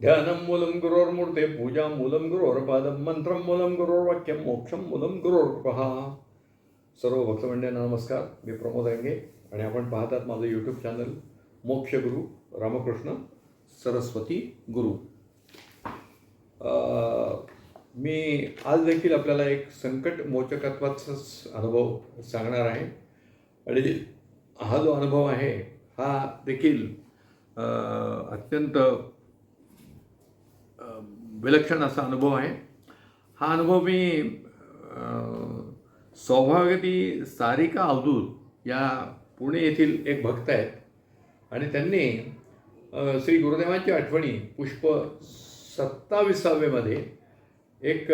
ध्यानं मूलं गुरोर्मूर्ते पूजा मूलं गुरोर्पादं मंत्रं मूलं गुरोर्वाक्यं मोक्षं मूलं गुरोर्पहा सर्व भक्तमंडळांना नमस्कार. मी प्रमोद रंगे आणि आपण पाहतात माझं यूट्यूब चॅनल मोक्ष गुरु रामकृष्ण सरस्वती गुरु. मी आज देखील आपल्याला एक संकट मोचकत्वाचाच अनुभव सांगणार आहे. आणि हा जो अनुभव आहे हा देखील अत्यंत विलक्षण असा अनुभव आहे. हा अनुभव मी अ, सारिका अवधूत या पुणे येथील एक भक्त आहेत. आणि त्यांनी श्री गुरुदेवांची आठवणी पुष्प सत्ताविसावेमध्ये एक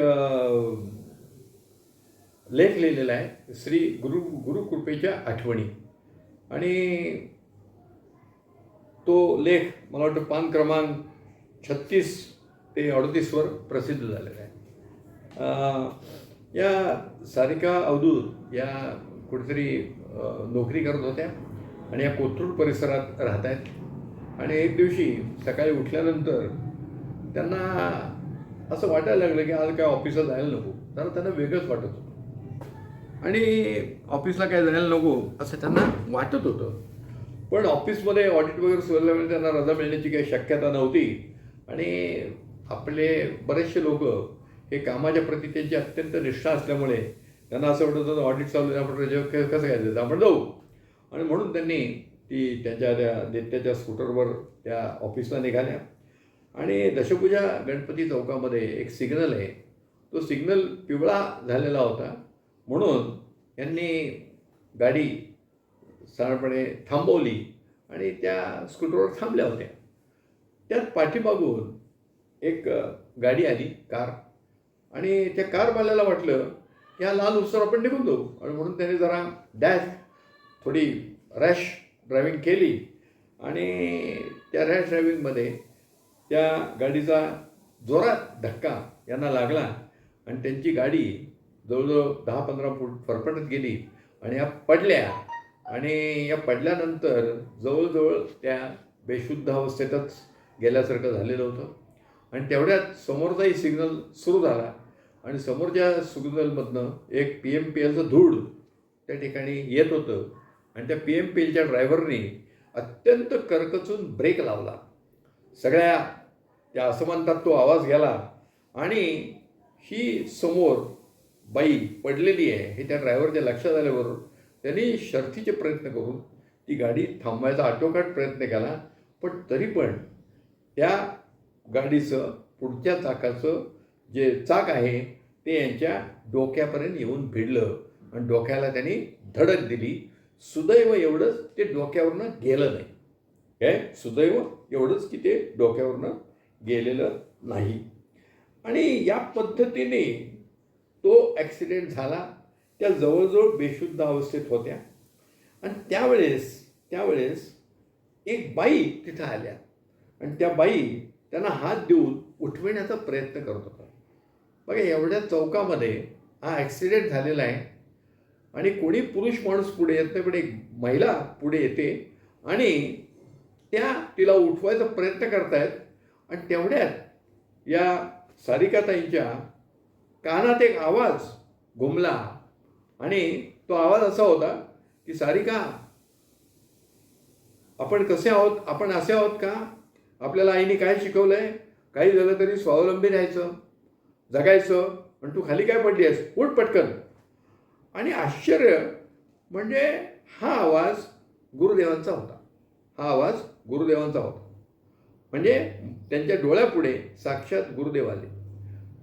लेख लिहिलेला आहे. श्री गुरु गुरुकृपेच्या आठवणी. आणि तो लेख मला वाटतं पान क्रमांक छत्तीस ते अडतीसवर प्रसिद्ध झालेलं आहे. या सारिका अवधूत या कुठेतरी नोकरी करत होत्या आणि या कोथरूड परिसरात राहत आहेत. आणि एक दिवशी सकाळी उठल्यानंतर त्यांना असं वाटायला लागलं की आज काय ऑफिसला जायला नको. तर त्यांना वेगळंच वाटत होतं. आणि ऑफिसला काय जायला नको असं त्यांना वाटत होतं. पण ऑफिसमध्ये ऑडिट वगैरे सुरू त्यांना रजा मिळण्याची काही शक्यता नव्हती. आणि आपले बरेचसे लोक हे कामाच्या प्रती त्यांची अत्यंत निष्ठा असल्यामुळे त्यांना असं वाटत होतं ऑडिट चालू आपण कसं काय देतं आपण जाऊ. आणि म्हणून त्यांनी ती त्यांच्या त्या नित्याच्या स्कूटरवर त्या ऑफिसला निघाल्या. आणि दशपूजा गणपती चौकामध्ये एक सिग्नल आहे. तो सिग्नल पिवळा झालेला होता. म्हणून यांनी गाडी साधारणपणे थांबवली आणि त्या स्कूटरवर थांबल्या होत्या. त्यात पाठीमागून एक गाडी आली कार. आणि त्या कारवाल्याला वाटलं की हा लाल उत्सव आपण निघून जाऊ. आणि म्हणून त्याने जरा डॅश थोडी रॅश ड्रायव्हिंग केली. आणि त्या रॅश ड्रायव्हिंगमध्ये त्या गाडीचा जोरात धक्का यांना लागला. आणि त्यांची गाडी जवळजवळ दहा पंधरा फूट फरफटत गेली. आणि या पडल्या. आणि या पडल्यानंतर जवळजवळ त्या बेशुद्ध अवस्थेतच गेल्यासारखं झालेलं होतं. आणि तेवढ्यात समोरचाही सिग्नल सुरू झाला. आणि समोरच्या सिग्नलमधनं एक पी एम पी एलचं धूळ त्या ठिकाणी येत होतं. आणि त्या पी एम पी एलच्या ड्रायव्हरनी अत्यंत करकचून ब्रेक लावला. सगळ्या त्या असमानतात तो आवाज गेला. आणि ही समोर बाई पडलेली आहे हे त्या ड्रायव्हरच्या लक्षात आल्यावर त्यांनी शर्थीचे प्रयत्न करून ती गाडी थांबवायचा आटोकाट प्रयत्न केला. पण तरी पण त्या गाडीचं पुढच्या चाकाचं जे चाक आहे ते यांच्या डोक्यापर्यंत येऊन भिडलं. आणि डोक्याला त्यांनी धडक दिली. सुदैव एवढंच ते डोक्यावरनं गेलं नाही. काय सुदैव एवढंच की ते डोक्यावरनं गेलेलं नाही. आणि या पद्धतीने तो ॲक्सिडेंट झाला. त्या जवळजवळ बेशुद्ध अवस्थेत होत्या. आणि त्यावेळेस त्यावेळेस एक बाई तिथं आल्या. आणि त्या बाई त्यांना हात देऊन उठविण्याचा प्रयत्न करत होता. बघा एवढ्या चौकामध्ये हा ॲक्सिडेंट झालेला आहे. आणि कोणी पुरुष माणूस पुढे येत नाही पण एक महिला पुढे येते आणि त्या तिला उठवायचा प्रयत्न करतायत. आणि तेवढ्यात या सारिकाताईंच्या कानात एक आवाज घुमला. आणि तो आवाज असा होता की सारिका आपण कसे आहोत? आपण असे आहोत का? आपल्याला आईने काय शिकवलंय? काही झालं तरी स्वावलंबी राहायचं जगायचं आणि तू खाली काय पडली आहेस? उठ पटकन. आणि आश्चर्य म्हणजे हा आवाज गुरुदेवांचा होता. हा आवाज गुरुदेवांचा होता. म्हणजे त्यांच्या डोळ्यापुढे साक्षात गुरुदेव आले.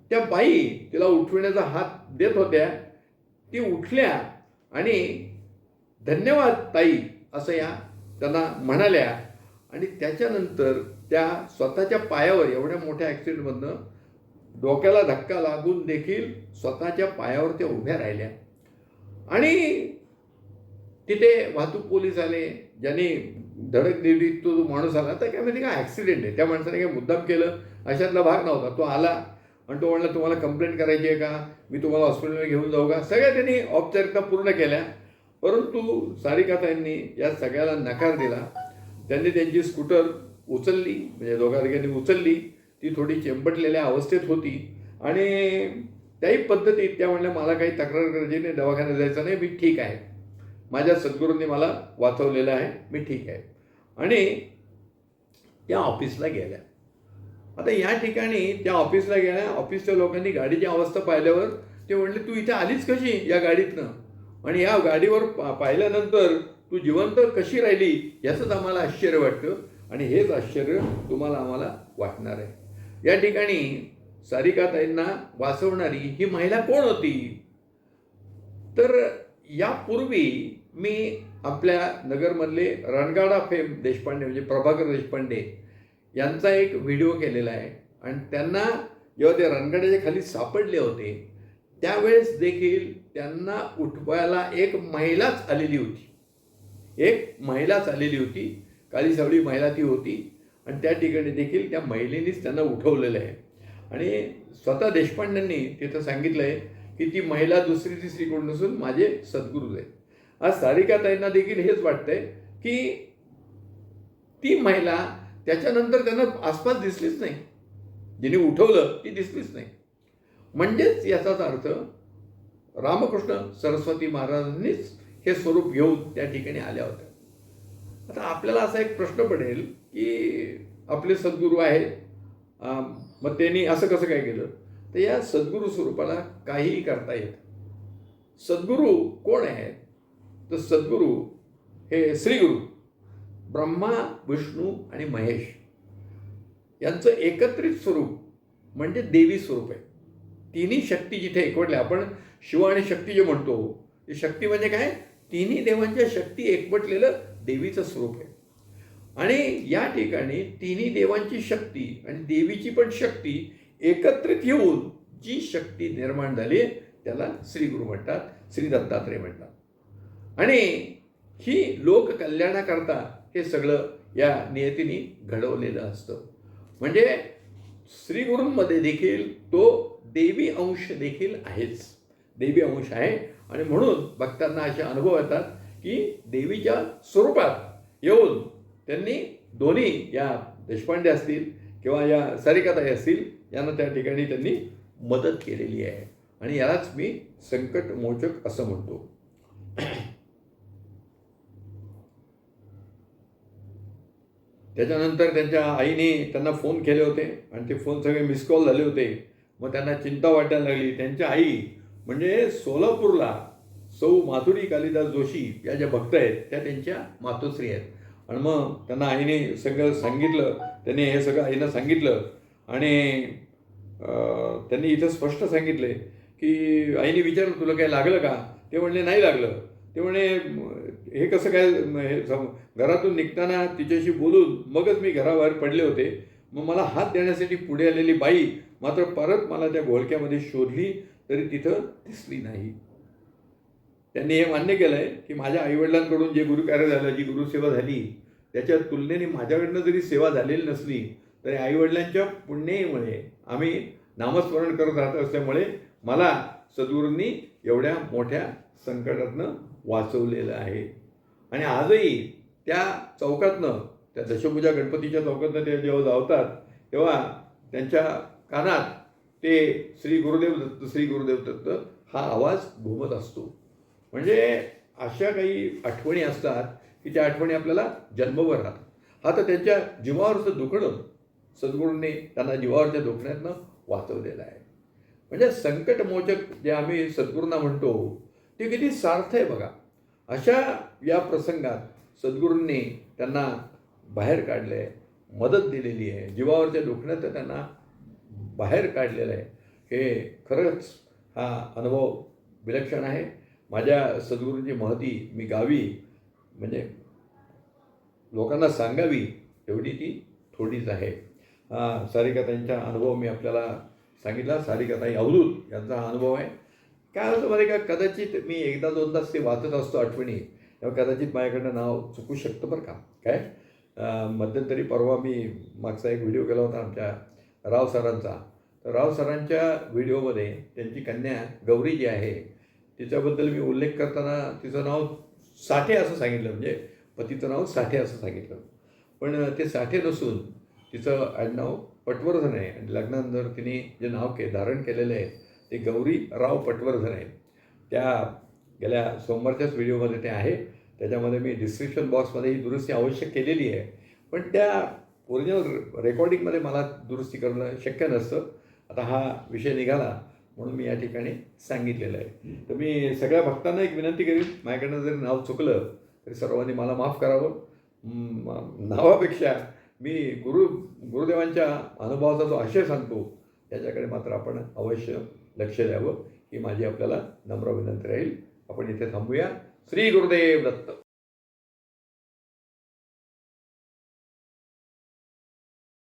त्या बाई तिला उठविण्याचा हात देत होत्या. ती उठल्या आणि धन्यवाद ताई असं या त्यांना म्हणाल्या आणि त्याच्यानंतर त्या स्वतःच्या पायावर एवढ्या मोठ्या ॲक्सिडेंटमधनं डोक्याला धक्का लागून देखील स्वतःच्या पायावर त्या उभ्या राहिल्या. आणि तिथे वाहतूक पोलीस आले ज्यांनी धडक दिली तो जो माणूस आला तर काय माहिती का ॲक्सिडेंट आहे. त्या माणसाने काय मुद्दाम केलं अशातला भाग नव्हता. तो आला आणि तो म्हणला तुम्हाला कंप्लेंट करायची आहे का? मी तुम्हाला हॉस्पिटलमध्ये घेऊन जाऊ का? सगळ्या त्यांनी औपचारिकता पूर्ण केल्या. परंतु सारिकाताईंनी या सगळ्याला नकार दिला. त्यांनी त्यांची स्कूटर उचलली म्हणजे दोघांनी उचलली. ती थोडी चेंबटलेल्या अवस्थेत होती. आणि त्याही पद्धतीत त्या म्हणल्या मला काही तक्रार करायची नाही दवाखान्यात जायचं नाही मी ठीक आहे. माझ्या सद्गुरूंनी मला वाचवलेलं आहे मी ठीक आहे. आणि त्या ऑफिसला गेल्या. आता या ठिकाणी त्या ऑफिसला गेल्या ऑफिसच्या लोकांनी गाडीची अवस्था पाहिल्यावर ते म्हणले तू इथे आलीच कशी या गाडीतनं? आणि या गाडीवर पा- पाहिल्यानंतर तू जिवंत कशी राहिली याचंच आम्हाला आश्चर्य वाटतं आणि हेच आश्चर्य तुम्हाला आम्हाला वाटणार आहे. या ठिकाणी सारिकाताईंना वाचवणारी ही महिला कोण होती? तर यापूर्वी मी आपल्या नगरमधले रणगाडा फेम देशपांडे म्हणजे प्रभाकर देशपांडे यांचा एक व्हिडिओ केलेला आहे. आणि त्यांना जेव्हा ते रणगाड्याच्या खाली सापडले होते त्यावेळेस देखील त्यांना उठवायला एक महिलाच आलेली होती. एक महिलाच आलेली होती काळी सावळी महिला ती होती आणि त्या ठिकाणी देखील त्या महिलेनीच त्यांना उठवलेलं आहे. आणि स्वतः देशपांडेंनी तिथं सांगितलं आहे की ती महिला दुसरी तिसरी कोण नसून माझे सद्गुरू आहेत. आज सारिकाताईंना देखील हेच वाटतंय की ती महिला त्याच्यानंतर त्यांना आसपास दिसलीच नाही. जिने उठवलं ती दिसलीच नाही. म्हणजेच याचाच अर्थ रामकृष्ण सरस्वती महाराजांनीच हे स्वरूप घेऊन त्या ठिकाणी आल्या होत्या. आता आपल्याला असा एक प्रश्न पडेल की आपले सद्गुरू आहेत. मग त्यांनी असं कसं काय केलं? तर या सद्गुरू स्वरूपाला काहीही करता येत सद्गुरू कोण आहेत? तर सद्गुरू हे श्रीगुरू ब्रह्मा विष्णू आणि महेश यांचं एकत्रित स्वरूप म्हणजे देवी स्वरूप आहे. तिन्ही शक्ती जिथे एकवटल्या आपण शिव आणि शक्ती जे म्हणतो ती शक्ती म्हणजे काय? तिन्ही देवांच्या शक्ती एकवटलेलं देवीचं स्वरूप आहे. आणि या ठिकाणी तिन्ही देवांची शक्ती आणि देवीची पण शक्ती एकत्रित येऊन जी शक्ती निर्माण झाली त्याला श्री गुरु म्हणतात श्री दत्तात्रय म्हणतात. आणि ही लोक कल्याणाकरता हे सगळं या नियतीने घडवलेलं असतं. म्हणजे श्रीगुरूंमध्ये देखील तो देवी अंश देखील आहेच. देवी अंश आहे. आणि म्हणून भक्तांना असे अनुभव येतात की देवीच्या स्वरूपात येऊन त्यांनी दोन्ही या देशपांडे असतील किंवा या सारिकाताई असतील यांना त्या ठिकाणी त्यांनी मदत केलेली आहे. आणि यालाच मी संकटमोचक असं म्हणतो. त्याच्यानंतर त्यांच्या आईने त्यांना फोन केले होते आणि ते फोन सगळे मिस कॉल झाले होते. मग त्यांना चिंता वाटायला लागली. त्यांच्या आई म्हणजे सोलापूरला सौ माधुरी कालिदास जोशी या ज्या भक्त आहेत त्या त्यांच्या मातोश्री आहेत. आणि मग त्यांना आईने सगळं सांगितलं त्यांनी हे सगळं आईनं सांगितलं आणि त्यांनी इथं स्पष्ट सांगितले की आईने विचारलं तुला काय लागलं का? ते म्हणले नाही लागलं. ते म्हणे हे कसं काय हे सम- घरातून निघताना तिच्याशी बोलून मगच मी घराबाहेर पडले होते. मग मला हात देण्यासाठी पुढे आलेली बाई मात्र परत मला त्या घोळक्यामध्ये शोधली तरी तिथं दिसली नाही. त्यांनी हे मान्य केलं आहे की माझ्या आईवडिलांकडून जे गुरुकार्य झालं जी गुरुसेवा झाली त्याच्या तुलनेने माझ्याकडनं जरी सेवा झालेली नसली तरी आईवडिलांच्या पुण्यामुळे आम्ही नामस्मरण करत राहत असल्यामुळे मला सद्गुरूंनी एवढ्या मोठ्या संकटातनं वाचवलेलं आहे. आणि आजही त्या चौकातनं त्या दशभुजा गणपतीच्या चौकातनं ते जेव्हा धावतात तेव्हा त्यांच्या कानात ते श्री गुरुदेव दत्त श्री गुरुदेव दत्त हा आवाज घुमत असतो. म्हणजे अशा काही आठवणी असतात की त्या आठवणी आपल्याला जन्मभर राहतात. हा तर त्यांच्या जीवावरचं दुखणं सद्गुरूंनी त्यांना जीवावरच्या दुखण्यातनं वाचवलेलं आहे. म्हणजे संकटमोचक जे आम्ही सद्गुरूंना म्हणतो ते किती सार्थ आहे बघा. अशा या प्रसंगात सद्गुरूंनी त्यांना बाहेर काढलं आहे मदत दिलेली आहे. जीवावरच्या दुखण्यात त्यांना बाहेर काढलेलं आहे. हे खरंच हा अनुभव विलक्षण आहे. माझ्या सद्गुरूंची महती मी गावी म्हणजे लोकांना सांगावी एवढी ती थोडीच आहे. सारिकाताईंचा अनुभव मी आपल्याला सांगितला. सारिकाताई अवधूत यांचा हा अनुभव आहे. काय होतं मला का कदाचित मी एकदा दोन तास ते वाचत असतो आठवणी तेव्हा कदाचित माझ्याकडनं नाव चुकू शकतं बरं का? काय? मध्यंतरी परवा मी मागचा एक व्हिडिओ केला होता आमच्या राव सरांचा. तर राव सरांच्या व्हिडिओमध्ये त्यांची कन्या गौरी जी आहे तिच्याबद्दल मी उल्लेख करताना तिचं नाव साठे असं सांगितलं म्हणजे पतीचं नाव साठे असं सांगितलं. पण ते साठे नसून तिचं आडनाव पटवर्धन आहे. आणि लग्नानंतर तिने जे नाव के धारण केलेलं आहे ते गौरी राव पटवर्धन आहे. त्या गेल्या सोमवारच्याच व्हिडिओमध्ये ते आहे. त्याच्यामध्ये मी डिस्क्रिप्शन बॉक्समध्ये ही दुरुस्ती आवश्यक केलेली आहे. पण त्या ओरिजिनल रेकॉर्डिंगमध्ये मला दुरुस्ती करणं शक्य नसतं. आता हा विषय निघाला म्हणून मी या ठिकाणी सांगितलेलं आहे. तर मी सगळ्या भक्तांना एक विनंती करीन माझ्याकडनं जरी नाव चुकलं तरी सर्वांनी मला माफ करावं. नावापेक्षा मी गुरु गुरुदेवांच्या अनुभवाचा जो आशय सांगतो त्याच्याकडे मात्र आपण अवश्य लक्ष द्यावं. ही माझी आपल्याला नम्र विनंती राहील. आपण इथे थांबूया. श्री गुरुदेव दत्त.